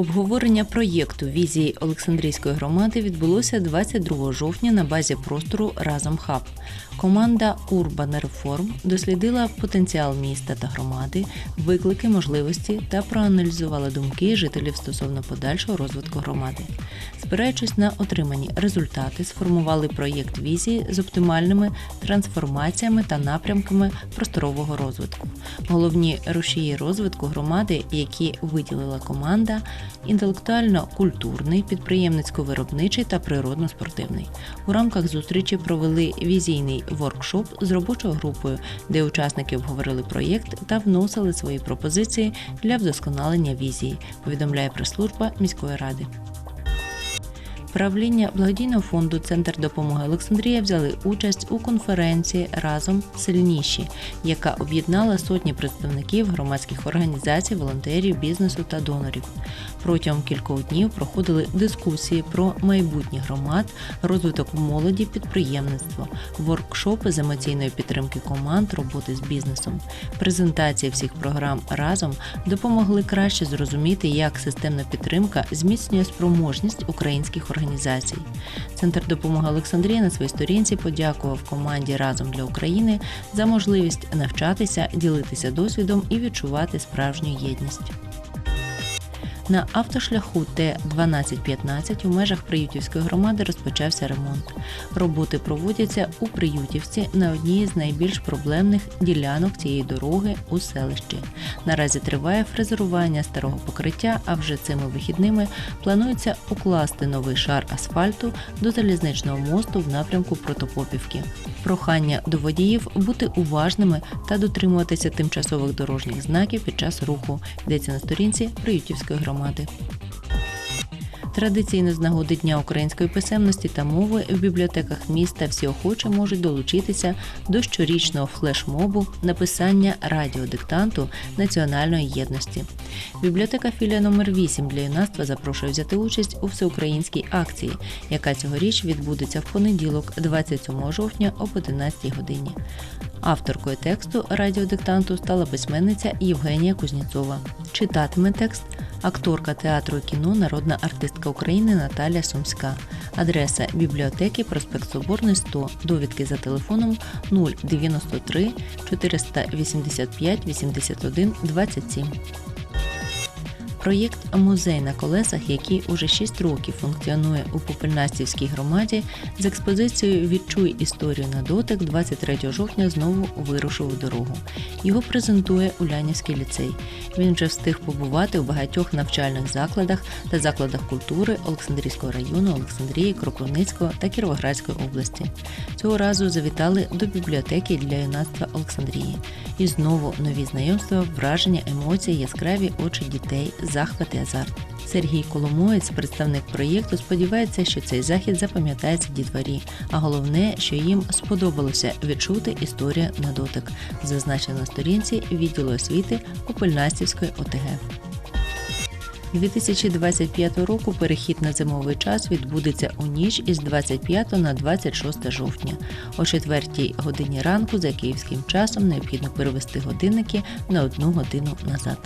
Обговорення проєкту візії Олександрійської громади відбулося 22 жовтня на базі простору Разом Хаб. Команда Urban Reform дослідила потенціал міста та громади, виклики, можливості та проаналізувала думки жителів стосовно подальшого розвитку громади. Спираючись на отримані результати, сформували проєкт візії з оптимальними трансформаціями та напрямками просторового розвитку. Головні рушії розвитку громади, які виділила команда, інтелектуально-культурний, підприємницько-виробничий та природно-спортивний. У рамках зустрічі провели візійний воркшоп з робочою групою, де учасники обговорили проєкт та вносили свої пропозиції для вдосконалення візії. Повідомляє прес-служба міської ради. Правління благодійного фонду Центр допомоги Олександрія взяли участь у конференції Разом сильніші, яка об'єднала сотні представників громадських організацій, волонтерів, бізнесу та донорів. Протягом кількох днів проходили дискусії про майбутнє громад, розвиток молоді, підприємництво, воркшопи з емоційної підтримки команд, роботи з бізнесом. Презентації всіх програм разом допомогли краще зрозуміти, як системна підтримка зміцнює спроможність українських організацій. Центр допомоги Олександрії на своїй сторінці подякував команді разом для України за можливість навчатися, ділитися досвідом і відчувати справжню єдність. На автошляху Т-1215 у межах Приютівської громади розпочався ремонт. Роботи проводяться у Приютівці на одній з найбільш проблемних ділянок цієї дороги у селищі. Наразі триває фрезерування старого покриття, а вже цими вихідними планується укласти новий шар асфальту до залізничного мосту в напрямку Протопопівки. Прохання до водіїв бути уважними та дотримуватися тимчасових дорожніх знаків під час руху. Йдеться на сторінці Приютівської громади. Традиційно з нагоди Дня української писемності та мови в бібліотеках міста всі охочі можуть долучитися до щорічного флешмобу написання радіодиктанту національної єдності. Бібліотека філія номер 8 для юнацтва запрошує взяти участь у всеукраїнській акції, яка цьогоріч відбудеться в понеділок, 27 жовтня об 11 годині. Авторкою тексту радіодиктанту стала письменниця Євгенія Кузнєцова. Читатиме текст акторка театру і кіно, народна артистка України Наталя Сумська. Адреса бібліотеки проспект Соборний 100. Довідки за телефоном 093 485 81 27. Проєкт Музей на колесах, який уже 6 років функціонує у Попельнастівській громаді, з експозицією Відчуй історію на дотик 23 жовтня знову вирушив у дорогу. Його презентує Улянівський ліцей. Він вже встиг побувати у багатьох навчальних закладах та закладах культури Олександрійського району, Олександрії, Кропивницького та Кіровоградської області. Цього разу завітали до бібліотеки для юнацтва Олександрії. І знову нові знайомства, враження, емоції, яскраві очі дітей, захват і азарт. Сергій Коломоєць, представник проєкту, сподівається, що цей захід запам'ятається дітворі, а головне, що їм сподобалося відчути історію на дотик, зазначено на сторінці відділу освіти Купельнастівської ОТГ. 2025 року перехід на зимовий час відбудеться у ніч із 25 на 26 жовтня. О 4 годині ранку за київським часом необхідно перевести годинники на одну годину назад.